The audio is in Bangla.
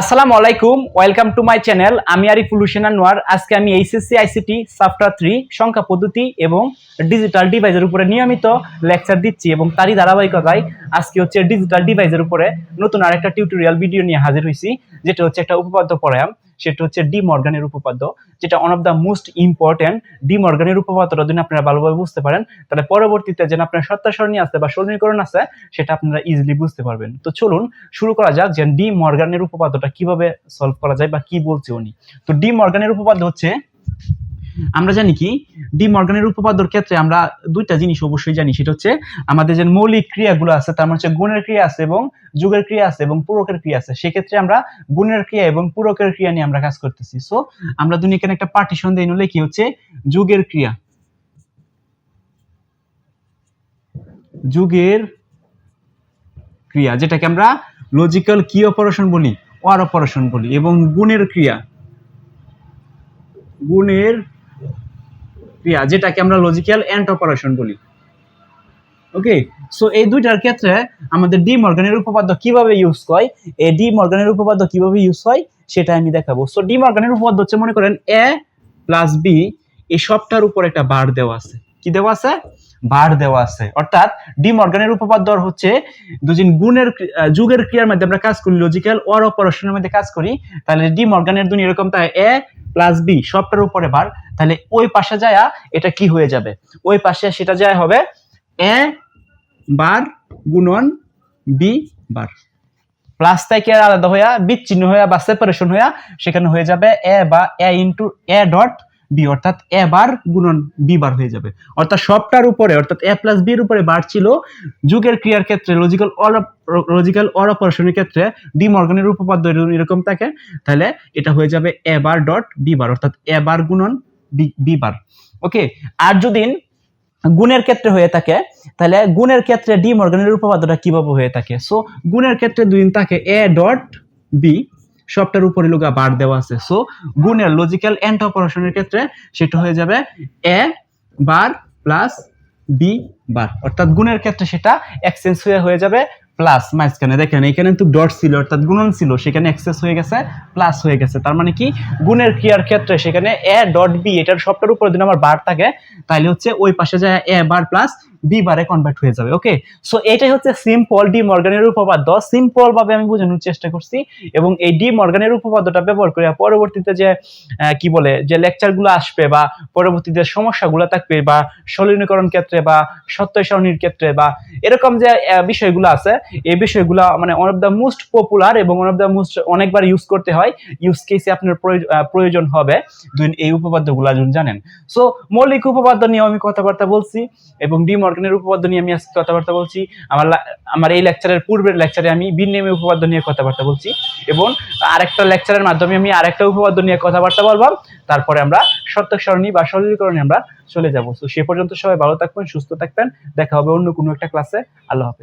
আসসালামু আলাইকুম, ওয়েলকাম টু মাই চ্যানেল। আমি আরিফুল হোসেন আনোয়ার আজকে আমি এইচএসসি, আইসিটি সফটওয়্যার থ্রি, সংখ্যা পদ্ধতি এবং ডিজিটাল ডিভাইসের উপরে নিয়মিত লেকচার দিচ্ছি এবং তারই ধারাবাহিকতায় আজকে হচ্ছে ডিজিটাল ডিভাইসের উপরে নতুন আরেকটা টিউটোরিয়াল ভিডিও নিয়ে হাজির হয়েছি যেটা হচ্ছে একটা উপপাদ্য পড়ায়াম। সেটা হচ্ছে ডি মর্গানের উপপাদ্য, যেটা one of the most important De মর্গানের উপপাদ্যটা যদি আপনারা ভালোভাবে বুঝতে পারেন, তাহলে পরবর্তীতে যেন আপনার সত্তা সরণী আছে বা সরণীকরণ আছে, সেটা আপনারা ইজিলি বুঝতে পারবেন। তো চলুন শুরু করা যাক যে ডি মর্গানের উপপাদ্যটা কীভাবে সলভ করা যায় বা কি বলছে উনি। তো ডি মর্গানের উপপাদ্য হচ্ছে আমরা জানি কি? ডি মর্গানের উপপাদ্যর ক্ষেত্রে আমরা দুইটা জিনিস অবশ্যই জানি। সেটা হচ্ছে আমাদের যে মৌলিক ক্রিয়াগুলো আছে, তার মানে হচ্ছে গুণের ক্রিয়া আছে এবং যুগের ক্রিয়া আছে এবং পূরকের ক্রিয়া আছে। সেক্ষেত্রে আমরা গুণের ক্রিয়া এবং পূরকের ক্রিয়া নিয়ে আমরা কাজ করতেছি। সো আমরা দুনি এখানে একটা পার্টিশন দিয়ে নিলে কি হচ্ছে? যুগের ক্রিয়া। যুগের ক্রিয়া, যেটাকে আমরা লজিক্যাল কি অপারেশন বলি ওয়ার অপারেশন বলি, এবং গুণের ক্রিয়া। গুণের ক্রিয়া যেটাকে আমরা লজিক্যাল অ্যান্ড অপারেশন বলি। ওকে সো এই দুইটার ক্ষেত্রে আমাদের ডি মর্গানের উপপাদ্য কীভাবে ইউজ হয়, এই ডি মর্গানের উপপাদ্য কীভাবে ইউজ হয়, সেটা আমি দেখাবো। সো ডি মর্গানের উপপাদ্য হচ্ছে, মনে করেন এ প্লাস বি এই সবটার উপর একটা বার দেওয়া আছে। কি দেওয়া আছে? বার দেওয়া আছে। অর্থাৎ ডি মর্গানের উপপাদ্য হচ্ছে দুজন গুণের যুগের ক্রিয়ার মধ্যে আমরা কাজ করি লজিক্যাল ওর অপারেশনের মধ্যে কাজ করি, তাহলে ডি মর্গানের দুনি এরকম তাই এ প্লাস বি সবটার উপরে বার তাহলে ওই পাশে যায় এটা কি হয়ে যাবে? ওই পাশে সেটা যায় হবে এ বার গুণন বি বার। প্লাস থেকে আলাদা হইয়া, বিচ্ছিন্ন হইয়া বা সেপারেশন হইয়া, সেখানে হয়ে যাবে এ বা A into A dot B অর্থাৎ এ বার গুণন বি বার হয়ে যাবে। অর্থাৎ সবটার উপরে, অর্থাৎ এ প্লাস বির উপরে বার ছিল যুগের ক্রিয়ার ক্ষেত্রে লজিক্যাল অল লজিক্যাল অর অপারেশনের ক্ষেত্রে ডি মর্গানের উপপাদ্য এরকম- থাকে, তাহলে এটা হয়ে যাবে এ বার ডট বি বার, অর্থাৎ এ বার গুণন বি বার। ওকে আর যদি গুণের ক্ষেত্রে হয়ে থাকে, তাহলে গুণের ক্ষেত্রে ডি মর্গানের উপপাদ্যটা কীভাবে হয়ে থাকে? সো গুণের ক্ষেত্রে দুই থাকে, এ ডট বি সবটার উপরে লোকা বার দেওয়া আছে। সো গুণের লজিক্যাল এন্ড অপারেশনের ক্ষেত্রে সেটা হয়ে যাবে এ বার প্লাস বি বার। অর্থাৎ গুণের ক্ষেত্রে সেটা এক্সচেঞ্জ হয়ে হয়ে যাবে প্লাস মাঝখানে। দেখেন এখানে কিন্তু ডট ছিল, অর্থাৎ গুণন ছিল, সেখানে এক্সেস হয়ে গেছে প্লাস হয়ে গেছে। তার মানে কি? গুণের ক্রিয়ার ক্ষেত্রে সেখানে এ ডট বি এটার সবটার উপরে যদি আমার বার থাকে তাহলে হচ্ছে ওই পাশে যায় এ বার প্লাস বি বারে কনভার্ট হয়ে যাবে ওকে সো এটাই হচ্ছে সিম্পল ডি মর্গানের উপপাদ্য। সিম্পল ভাবে আমি বোঝানোর চেষ্টা করছি এবং এই ডি মর্গানের উপপাদ্যটা ব্যবহার করে পরবর্তীতে যে কি বলে, যে লেকচারগুলো আসবে বা পরবর্তীতে সমস্যাগুলো থাকবে বা সলিনীকরণ ক্ষেত্রে বা সত্য সারণীর ক্ষেত্রে বা এরকম যে বিষয়গুলো আছে, এই বিষয়গুলো মানে one of the most popular এবং ওয়ান অফ দ্য মোস্ট অনেকবার ইউজ করতে হয়। ইউজ কেসে আপনার প্রয়োজ- প্রয়োজন হবে। যদি এই উপপাদ্যগুলো জানেন। সো মৌলিক উপপাদ্য নিয়ে আমি কথাবার্তা বলছি এবং ডি মর্গানের উপপাদ্য নিয়ে আমি আজকে কথাবার্তা বলছি। আমার আমার এই লেকচারের পূর্বের লেকচারে আমি বিনিয়মী উপপাদ্য নিয়ে কথাবার্তা বলছি এবং আরেকটা লেকচারের মাধ্যমে আমি আরেকটা উপপাদ্য নিয়ে কথাবার্তা বলব। তারপরে আমরা সত্যক সরণী বা সরলীকরণে আমরা চলে যাব। তো সে পর্যন্ত সবাই ভালো থাকবেন, সুস্থ থাকবেন। দেখা হবে অন্য কোনো একটা ক্লাসে আল্লাহ হাফেজ।